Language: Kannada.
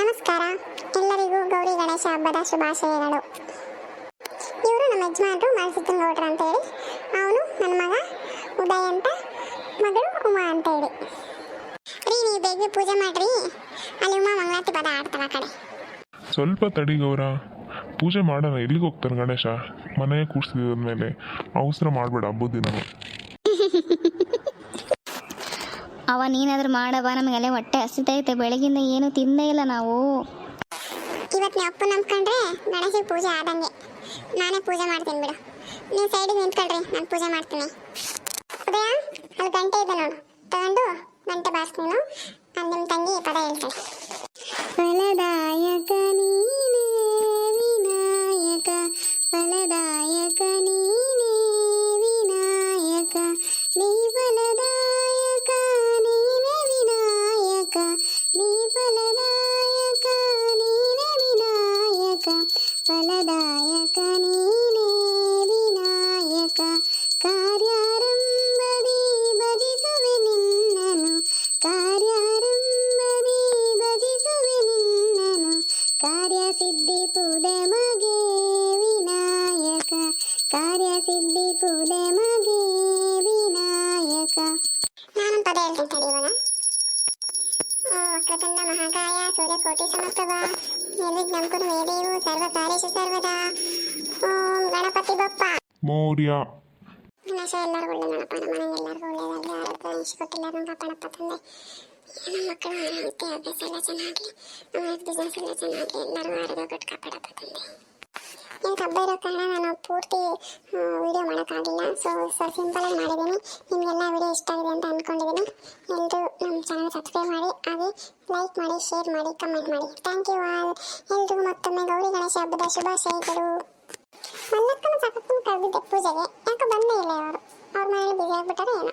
ನಮಸ್ಕಾರ. ಎಲ್ಲರಿಗೂ ಗೌರಿ ಗಣೇಶ ಹಬ್ಬದ ಶುಭಾಶಯಗಳು. ಇವರು ನಮ್ಮ ಯಜಮಾನರು ಗೌಡ್ರ ಅಂತ ಹೇಳಿ, ಅವನು ನನ್ನ ಮಗ ಉದಯ್ ಅಂತ, ಮಗಳು ಉಮಾ ಅಂತ ಹೇಳಿ. ರೀ, ನೀವು ಬೇಗ ಪೂಜೆ ಮಾಡ್ರಿ. ಅಲ್ಲಿ ಉಮಾ ಮಂಗಳಾರತಿ ಪದ ಆಡ್ತಾವ ಆ ಕಡೆ. ಸ್ವಲ್ಪ ತಡಿ ಗೌರ. ಪೂಜೆ ಮಾಡೋಣ, ಎಲ್ಲಿಗೆ ಹೋಗ್ತಾನೆ ಗಣೇಶ? ಮನೆ ಕೂಡ್ಸಿದ್ಮೇಲೆ ಅವಸರ ಮಾಡಬೇಡ ಹಬ್ಬದ ದಿನ ಅವ ನೀನಾದ್ರೂ ಮಾಡವ ನಮಗೆಲ್ಲ ಹೊಟ್ಟೆ ಹಸಿತೈತೆ, ಬೆಳಗಿಂದ ಏನು ತಿಂದೇ ಇಲ್ಲ ನಾವು. ಇವತ್ತು ನೀವು ಅಪ್ಪು ನಂಬ್ಕೊಂಡ್ರೆ ಗಣೇಶ ಪೂಜೆ ಆದಂಗೆ. ನಾನೇ ಪೂಜೆ ಮಾಡ್ತೀನಿ ಬಿಡು. ನೀವು ಸೈಡಿಗೆ ನಿಂತ್ಕೊಳ್ರಿ, ನಾನು ಪೂಜೆ ಮಾಡ್ತೀನಿ. ಉದಯ ಅಲ್ಲಿ ಗಂಟೆ ಇದೆ ನೋಡು. ತಗೊಂಡು ಗಂಟೆ ಬಾರಿಸ್ತೀನಿ ಅಲ್ಲಿ ನಿಮ್ಮ ತಂಗಿ ಪದ ಹೇಳ್ತಾಳೆ ಫಲದಾಯಕ ನೀನೇ ವಿನಾಯಕ ಕಾರ್ಯಾರಂಭದಿ ಭಜಿಸುವೆ ನಿನ್ನನು ಕಾರ್ಯಾರಂಭದಿ ಭಜಿಸುವೆ ನಿನ್ನನು ಕಾರ್ಯಸಿದ್ಧಿ ಪುದೆ ಮಗೆ ವಿನಾಯಕ ಕಾರ್ಯಸಿದ್ಧಿ ಪುದೆ ಮಗೆ ವಿನಾಯಕ ನಾನು ಪದ ಹೇಳ್ತೀನಿ ತಡಿ ಇವಾಗ ವಕ್ರತುಂಡ ಮಹಾಕಾಯ ಸೂರ್ಯಕೋಟಿ ಸಮಪ್ರಭ ನಿರ್ವಿಘ್ನಂ ಕುರು ಮೇ ದೇವು ಸರ್ವ ಕಾರ್ಯೇಷು ಸರ್ವದಾ. ಓಂ ಗಣಪತಿ ಬಪ್ಪ. ಮೌರ್ಯ. ಗಣೇಶ ಎಲ್ಲರಿಗೂ ಒಳ್ಳೆಯದಪ್ಪ ನಮ್ಮ ಮನೆಗೆ ಎಲ್ಲರಿಗೂ ಒಳ್ಳೆಯದಾಗಲಿ ಆರೋಗ್ಯ ಇಷ್ಟಪಟ್ಟಿಲ್ಲ ಕಾಪಾಡಪ್ಪ ತಂದೆ. ನಮ್ಮ ಮಕ್ಕಳು ಆರೋಗ್ಯ ಅಭ್ಯಾಸ ಎಲ್ಲ ಚೆನ್ನಾಗಲಿ ನಮ್ಮ ಬಿಸ್ನೆಸ್ ಎಲ್ಲ ಚೆನ್ನಾಗಲಿ ಎಲ್ಲರೂ ಆರೋಗ್ಯ ಕೊಟ್ಟು ಕಾಪಾಡಪ್ಪ ತಂದೆ. ನಂಗೆ ಹಬ್ಬ ಇರೋ ಕಾರಣ ನಾನು ಪೂರ್ತಿ ವೀಡಿಯೋ ಮಾಡೋಕ್ಕಾಗಿಲ್ಲ. ಸೊ ಸೊ ಸಿಂಪಲಾಗಿ ಮಾಡಿದ್ದೀನಿ. ನಿಮಗೆಲ್ಲ ವೀಡಿಯೋ ಇಷ್ಟ ಆಗಿದೆ ಅಂತ ಅಂದ್ಕೊಂಡಿದ್ದೀನಿ ಎಲ್ಲರೂ ನಮ್ಮ ಚಾನಲ್ ಸಬ್ಸ್ಕ್ರೈಬ್ ಮಾಡಿ, ಹಾಗೆ ಲೈಕ್ ಮಾಡಿ ಶೇರ್ ಮಾಡಿ ಕಮೆಂಟ್ ಮಾಡಿ. ಥ್ಯಾಂಕ್ ಯು ಆಲ್ ಎಲ್ರಿಗೂ ಮತ್ತೊಮ್ಮೆ ಗೌರಿ ಗಣೇಶ ಹಬ್ಬದ ಶುಭಾಶಯಗಳು. ಮಲ್ಲಕ್ಕನ ಸಕಕ್ಕನ ಕರೆದಿದ್ದೆ ಪೂಜೆಗೆ. ಯಾಕೆ ಬಂದೇ ಇಲ್ಲ ಅವರು ಅವ್ರ ಮನೇಲಿ ಬಿಸಿ ಆಗ್ಬಿಟ್ಟಾರೆ ಏನೋ.